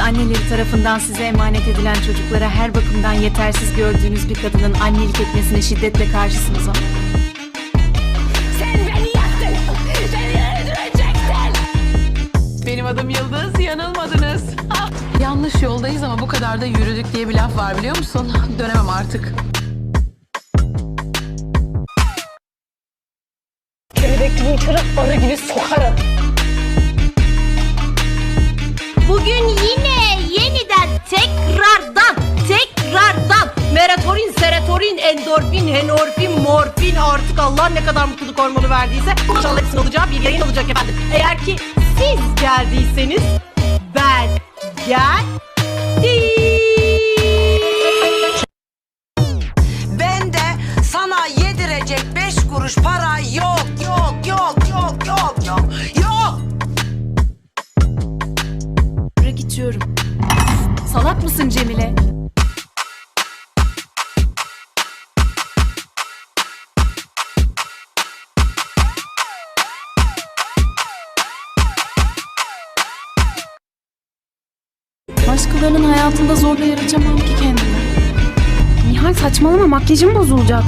Anneleri tarafından size emanet edilen çocuklara her bakımdan yetersiz gördüğünüz bir kadının annelik etmesine şiddetle karşısınız ama. Sen beni yaktın. Beni öldüreceksin. Benim adım Yıldız, yanılmadınız. Yanlış yoldayız ama bu kadar da yürüdük diye bir laf var biliyor musun? Dönemem artık. Kelebekliğin kırık arı gibi sokarım. Bugün yine endorfin, henorfin, morfin artık Allah ne kadar mutluluk hormonu verdiyse inşallah hepsinin olacağı bir yayın olacak efendim. Eğer ki siz geldiyseniz ben geldim. Ben de sana yedirecek beş kuruş para yok yok yok yok yok yok yok. Bırak içiyorum. Salak mısın Cemile? Başkalarının hayatında zorla yaratacağım ki kendimi. Nihal saçmalama makyajım bozulacak.